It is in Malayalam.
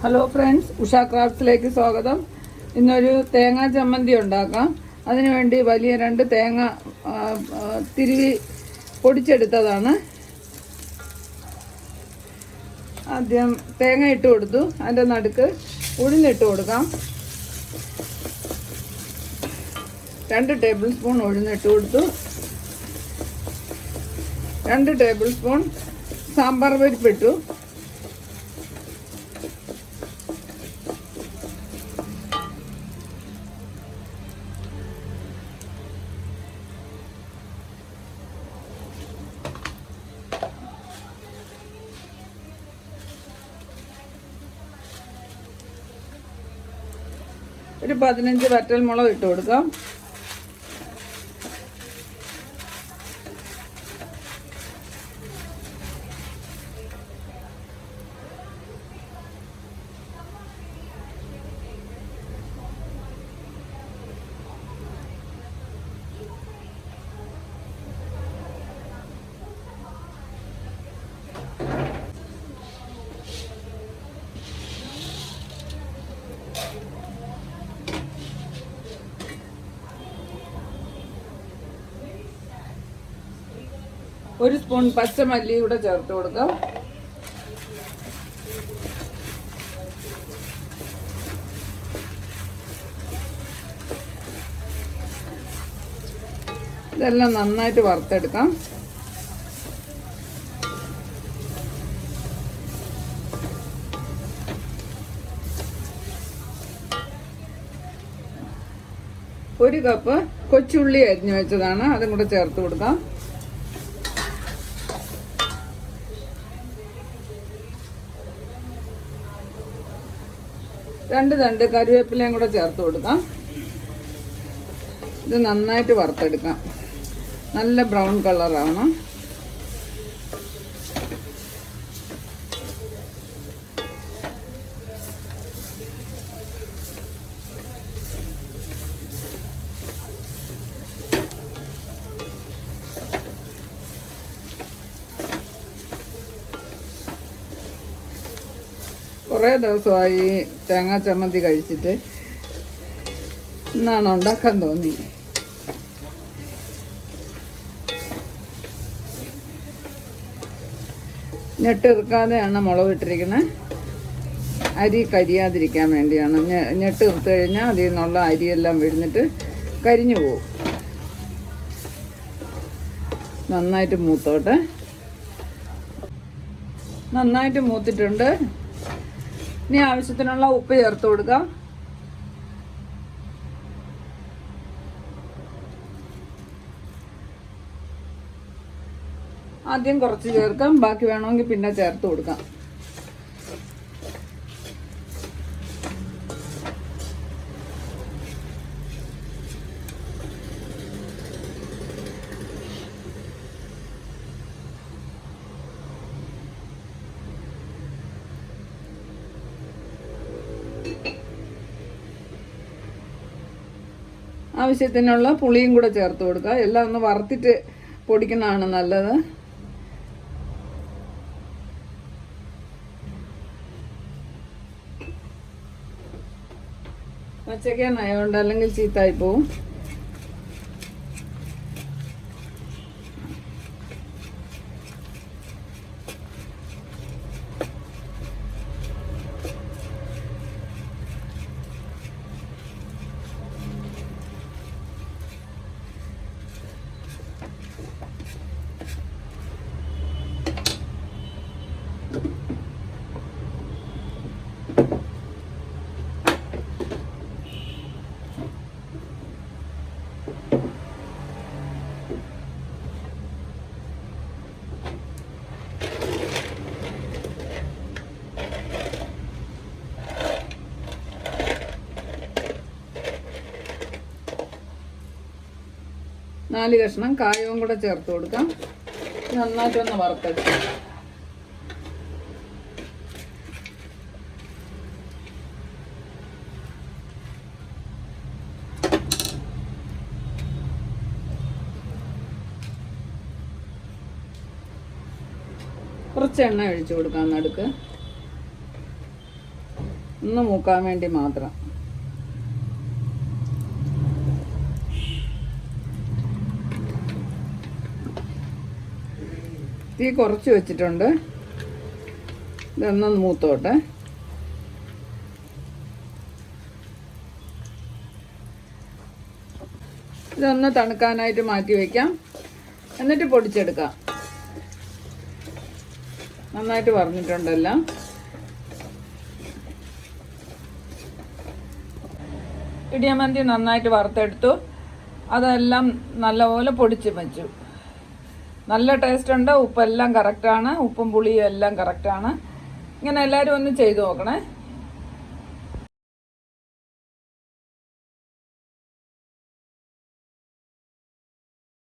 ഹലോ ഫ്രണ്ട്സ് ഉഷ ക്രാഫ്റ്റ്സിലേക്ക് സ്വാഗതം. ഇന്നൊരു തേങ്ങാ ചമ്മന്തി ഉണ്ടാക്കാം. അതിനുവേണ്ടി വലിയ രണ്ട് തേങ്ങ തിരുവി പൊടിച്ചെടുത്തതാണ്. ആദ്യം തേങ്ങ ഇട്ട് കൊടുത്തു. അതിന്റെ നടുക്ക് ഉഴുന്നിട്ട് കൊടുക്കാം. രണ്ട് ടേബിൾ സ്പൂൺ ഉഴുന്നിട്ട് കൊടുത്തു. രണ്ട് ടേബിൾ സ്പൂൺ സാമ്പാർ പരിപ്പിട്ടു. ഒരു പതിനഞ്ച് വറ്റൽ മുളക് ഇട്ട് കൊടുക്കാം. ഒരു സ്പൂൺ പച്ചമല്ലി കൂടെ ചേർത്ത് കൊടുക്കാം. ഇതെല്ലാം നന്നായിട്ട് വറുത്തെടുക്കാം. ഒരു കപ്പ് കൊച്ചുള്ളി അരിഞ്ഞു വെച്ചതാണ്. അതും കൂടെ ചേർത്ത് കൊടുക്കാം. രണ്ട് തണ്ട് കറിവേപ്പിലയും കൂടെ ചേർത്ത് കൊടുക്കാം. ഇത് നന്നായിട്ട് വറുത്തെടുക്കാം. നല്ല ബ്രൗൺ കളറാവണം കുറേ ദിവസമായി തേങ്ങാ ചമ്മന്തി കഴിച്ചിട്ട് ഇന്നാണ് ഉണ്ടാക്കാൻ തോന്നി. ഞെട്ടിറുക്കാതെയാണ് മുളക് ഇട്ടിരിക്കുന്നത് അരി കരിയാതിരിക്കാൻ വേണ്ടിയാണ്. ഞെട്ട് ഇറുത്ത് കഴിഞ്ഞാൽ അതിൽ നിന്നുള്ള അരിയെല്ലാം വിഴുന്നിട്ട് കരിഞ്ഞു പോവും. നന്നായിട്ട് മൂത്തോട്ടെ. നന്നായിട്ട് മൂത്തിട്ടുണ്ട്. ഇനി ആവശ്യത്തിനുള്ള ഉപ്പ് ചേർത്ത് കൊടുക്കാം. ആദ്യം കുറച്ച് ചേർക്കാം. ബാക്കി വേണമെങ്കിൽ പിന്നെ ചേർത്ത് കൊടുക്കാം. ആവശ്യത്തിനുള്ള പുളിയും കൂടെ ചേർത്ത് കൊടുക്കുക. എല്ലാം ഒന്ന് വറുത്തിട്ട് പൊടിക്കുന്നതാണ് നല്ലത്. പച്ചക്കാനായതുകൊണ്ട് അല്ലെങ്കിൽ ചീത്തായി പോവും. നാല് കഷ്ണം കായവും കൂടെ ചേർത്ത് കൊടുക്കാം. നന്നായിട്ടൊന്ന് വറുത്തെടുക്കാം. കുറച്ച് എണ്ണ ഒഴിച്ചു കൊടുക്കാം നടുക്ക്. ഒന്ന് മൂക്കാൻ വേണ്ടി മാത്രം. തീ കുറച്ച് വെച്ചിട്ടുണ്ട്. ഇതൊന്നൊന്ന് മൂത്തോട്ടെ. ഇതൊന്ന് തണുക്കാനായിട്ട് മാറ്റി വയ്ക്കാം എന്നിട്ട് പൊടിച്ചെടുക്കാം. നന്നായിട്ട് പറഞ്ഞിട്ടുണ്ടെല്ലാം ഇടിയമന്തി നന്നായിട്ട് വറുത്തെടുത്തു. അതെല്ലാം നല്ലപോലെ പൊടിച്ച് വെച്ചു. നല്ല ടേസ്റ്റ് ഉണ്ട് ഉപ്പെല്ലാം കറക്റ്റാണ് ഉപ്പും പുളിയും എല്ലാം കറക്റ്റാണ് ഇങ്ങനെ എല്ലാവരും ഒന്ന് ചെയ്തു നോക്കണേ.